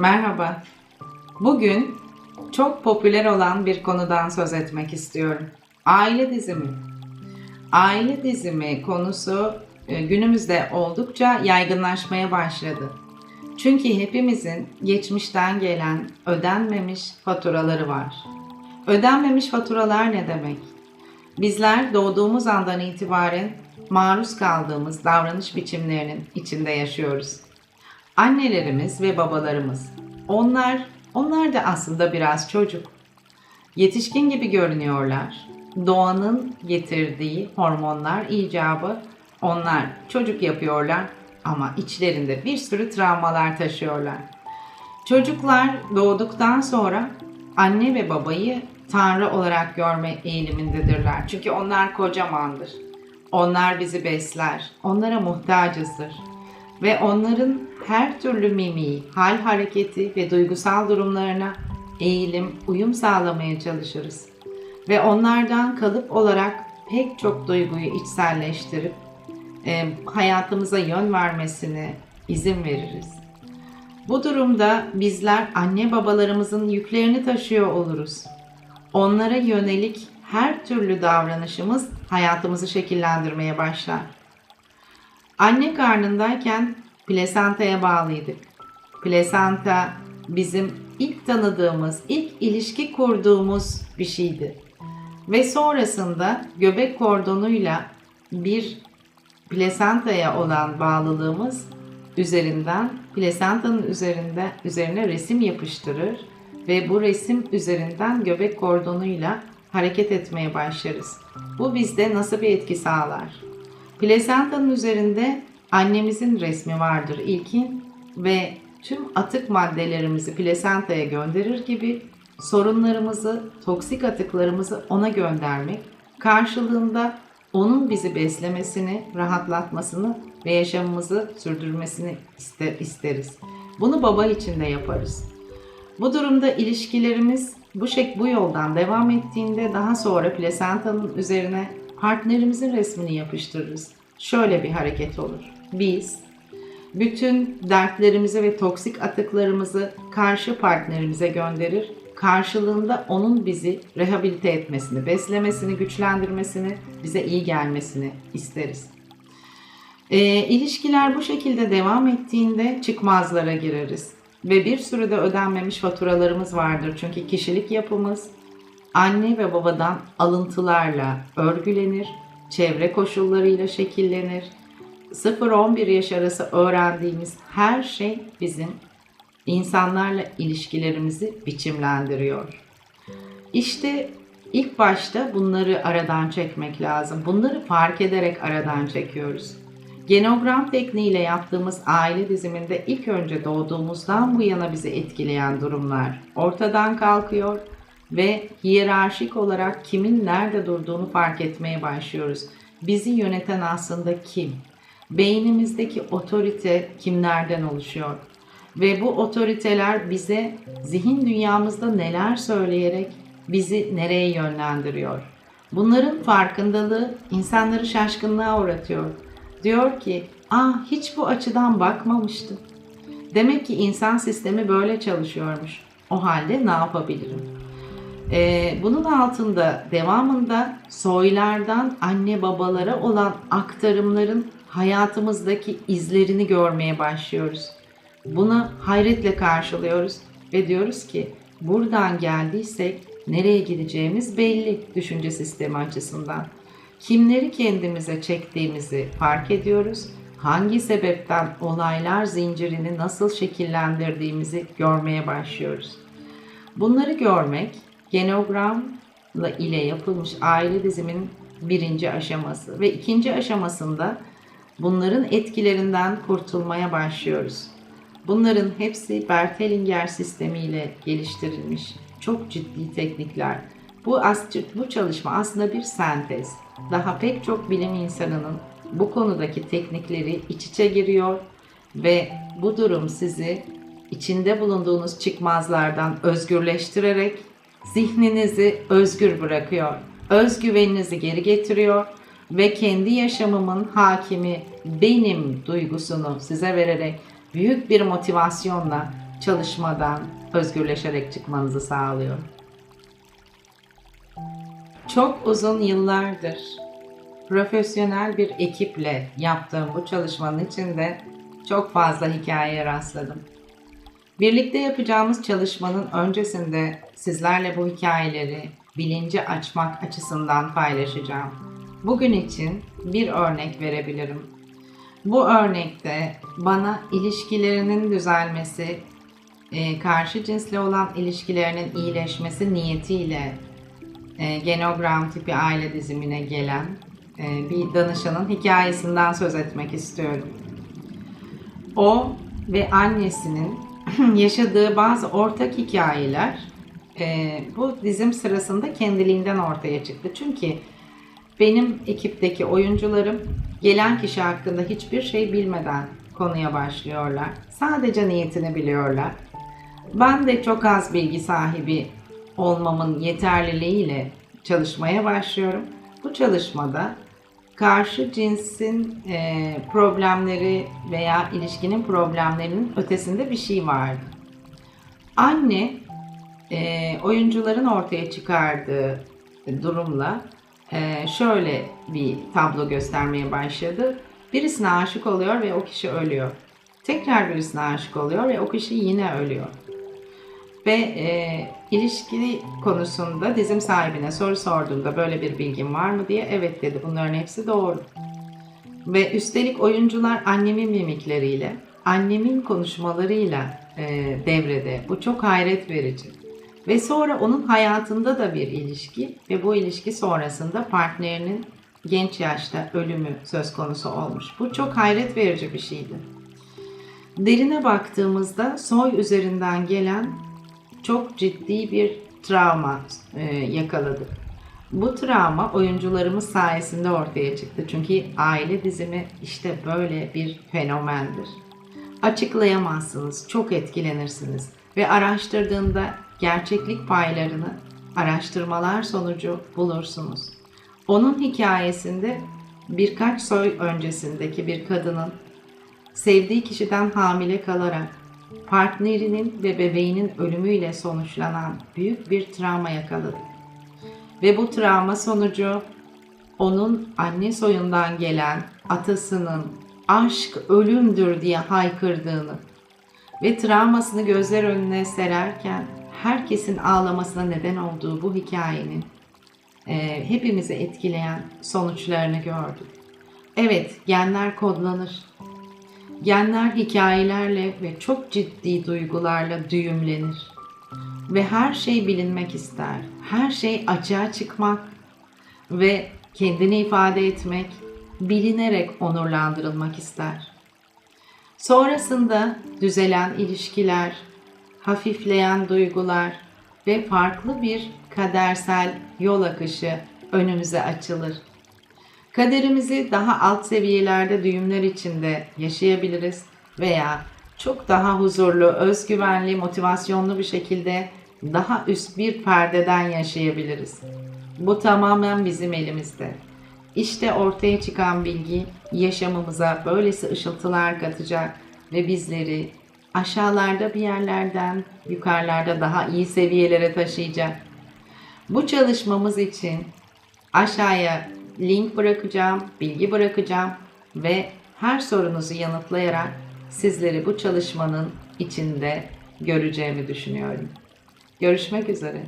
Merhaba. Bugün çok popüler olan bir konudan söz etmek istiyorum. Aile dizimi. Aile dizimi konusu e, günümüzde oldukça yaygınlaşmaya başladı. Çünkü hepimizin geçmişten gelen ödenmemiş faturaları var. Ödenmemiş faturalar ne demek? Bizler doğduğumuz andan itibaren maruz kaldığımız davranış biçimlerinin içinde yaşıyoruz. Annelerimiz ve babalarımız. Onlar, onlar da aslında biraz çocuk. Yetişkin gibi görünüyorlar. Doğanın getirdiği hormonlar icabı onlar çocuk yapıyorlar ama içlerinde bir sürü travmalar taşıyorlar. Çocuklar doğduktan sonra anne ve babayı Tanrı olarak görme eğilimindedirler. Çünkü onlar kocamandır. Onlar bizi besler. Onlara muhtacızdır. Ve onların her türlü mimiği, hal hareketi ve duygusal durumlarına eğilim, uyum sağlamaya çalışırız. Ve onlardan kalıp olarak pek çok duyguyu içselleştirip e, hayatımıza yön vermesine izin veririz. Bu durumda bizler anne babalarımızın yüklerini taşıyor oluruz. Onlara yönelik her türlü davranışımız hayatımızı şekillendirmeye başlar. Anne karnındayken plasentaya bağlıydık. Plasenta bizim ilk tanıdığımız, ilk ilişki kurduğumuz bir şeydi. Ve sonrasında göbek kordonuyla bir plasentaya olan bağlılığımız üzerinden plasentanın üzerinde üzerine resim yapıştırır ve bu resim üzerinden göbek kordonuyla hareket etmeye başlarız. Bu bizde nasıl bir etki sağlar? Plasentanın üzerinde annemizin resmi vardır ilkin ve tüm atık maddelerimizi plasentaya gönderir gibi sorunlarımızı, toksik atıklarımızı ona göndermek, karşılığında onun bizi beslemesini, rahatlatmasını ve yaşamımızı sürdürmesini ister, isteriz. Bunu baba için de yaparız. Bu durumda ilişkilerimiz bu şek bu yoldan devam ettiğinde daha sonra plasentanın üzerine partnerimizin resmini yapıştırırız. Şöyle bir hareket olur. Biz bütün dertlerimizi ve toksik atıklarımızı karşı partnerimize gönderir. Karşılığında onun bizi rehabilite etmesini, beslemesini, güçlendirmesini, bize iyi gelmesini isteriz. E, ilişkiler bu şekilde devam ettiğinde çıkmazlara gireriz. Ve bir sürü de ödenmemiş faturalarımız vardır. Çünkü kişilik yapımız anne ve babadan alıntılarla örgülenir, çevre koşullarıyla şekillenir. 0-11 yaş arası öğrendiğimiz her şey bizim insanlarla ilişkilerimizi biçimlendiriyor. İşte ilk başta bunları aradan çekmek lazım. Bunları fark ederek aradan çekiyoruz. Genogram tekniğiyle yaptığımız aile diziminde ilk önce doğduğumuzdan bu yana bizi etkileyen durumlar ortadan kalkıyor ve hiyerarşik olarak kimin nerede durduğunu fark etmeye başlıyoruz. Bizi yöneten aslında kim? Beynimizdeki otorite kimlerden oluşuyor? Ve bu otoriteler bize zihin dünyamızda neler söyleyerek bizi nereye yönlendiriyor? Bunların farkındalığı insanları şaşkınlığa uğratıyor. Diyor ki, ah hiç bu açıdan bakmamıştım. Demek ki insan sistemi böyle çalışıyormuş. O halde ne yapabilirim? Ee, bunun altında devamında soylardan anne babalara olan aktarımların hayatımızdaki izlerini görmeye başlıyoruz. Bunu hayretle karşılıyoruz ve diyoruz ki buradan geldiysek nereye gideceğimiz belli düşünce sistemi açısından. Kimleri kendimize çektiğimizi fark ediyoruz. Hangi sebepten olaylar zincirini nasıl şekillendirdiğimizi görmeye başlıyoruz. Bunları görmek genogram ile yapılmış aile dizimin birinci aşaması ve ikinci aşamasında bunların etkilerinden kurtulmaya başlıyoruz. Bunların hepsi Bertelinger sistemiyle geliştirilmiş çok ciddi teknikler. Bu, bu çalışma aslında bir sentez. Daha pek çok bilim insanının bu konudaki teknikleri iç içe giriyor ve bu durum sizi içinde bulunduğunuz çıkmazlardan özgürleştirerek zihninizi özgür bırakıyor. Özgüveninizi geri getiriyor ve kendi yaşamımın hakimi benim duygusunu size vererek büyük bir motivasyonla çalışmadan özgürleşerek çıkmanızı sağlıyorum. Çok uzun yıllardır profesyonel bir ekiple yaptığım bu çalışmanın içinde çok fazla hikayeye rastladım. Birlikte yapacağımız çalışmanın öncesinde sizlerle bu hikayeleri bilinci açmak açısından paylaşacağım. Bugün için bir örnek verebilirim. Bu örnekte bana ilişkilerinin düzelmesi, e, karşı cinsle olan ilişkilerinin iyileşmesi niyetiyle e, genogram tipi aile dizimine gelen e, bir danışanın hikayesinden söz etmek istiyorum. O ve annesinin yaşadığı bazı ortak hikayeler e, bu dizim sırasında kendiliğinden ortaya çıktı. Çünkü benim ekipteki oyuncularım gelen kişi hakkında hiçbir şey bilmeden konuya başlıyorlar. Sadece niyetini biliyorlar. Ben de çok az bilgi sahibi olmamın yeterliliğiyle çalışmaya başlıyorum. Bu çalışmada karşı cinsin e, problemleri veya ilişkinin problemlerinin ötesinde bir şey vardı. Anne e, oyuncuların ortaya çıkardığı durumla e, şöyle bir tablo göstermeye başladı. Birisine aşık oluyor ve o kişi ölüyor. Tekrar birisine aşık oluyor ve o kişi yine ölüyor. Ve e, ilişki konusunda dizim sahibine soru sorduğumda böyle bir bilgin var mı diye evet dedi. Bunların hepsi doğru. Ve üstelik oyuncular annemin mimikleriyle, annemin konuşmalarıyla e, devrede. Bu çok hayret verici. Ve sonra onun hayatında da bir ilişki ve bu ilişki sonrasında partnerinin genç yaşta ölümü söz konusu olmuş. Bu çok hayret verici bir şeydi. Derine baktığımızda soy üzerinden gelen çok ciddi bir travma e, yakaladık. Bu travma oyuncularımız sayesinde ortaya çıktı. Çünkü aile dizimi işte böyle bir fenomendir. Açıklayamazsınız, çok etkilenirsiniz ve araştırdığında gerçeklik paylarını araştırmalar sonucu bulursunuz. Onun hikayesinde birkaç soy öncesindeki bir kadının sevdiği kişiden hamile kalarak partnerinin ve bebeğinin ölümüyle sonuçlanan büyük bir travma yakaladı. Ve bu travma sonucu onun anne soyundan gelen atasının aşk ölümdür diye haykırdığını ve travmasını gözler önüne sererken herkesin ağlamasına neden olduğu bu hikayenin e, hepimizi etkileyen sonuçlarını gördük. Evet, genler kodlanır. Genler hikayelerle ve çok ciddi duygularla düğümlenir. Ve her şey bilinmek ister. Her şey açığa çıkmak ve kendini ifade etmek, bilinerek onurlandırılmak ister. Sonrasında düzelen ilişkiler, hafifleyen duygular ve farklı bir kadersel yol akışı önümüze açılır. Kaderimizi daha alt seviyelerde düğümler içinde yaşayabiliriz veya çok daha huzurlu, özgüvenli, motivasyonlu bir şekilde daha üst bir perdeden yaşayabiliriz. Bu tamamen bizim elimizde. İşte ortaya çıkan bilgi yaşamımıza böylesi ışıltılar katacak ve bizleri aşağılarda bir yerlerden yukarılarda daha iyi seviyelere taşıyacak. Bu çalışmamız için aşağıya link bırakacağım, bilgi bırakacağım ve her sorunuzu yanıtlayarak sizleri bu çalışmanın içinde göreceğimi düşünüyorum. Görüşmek üzere.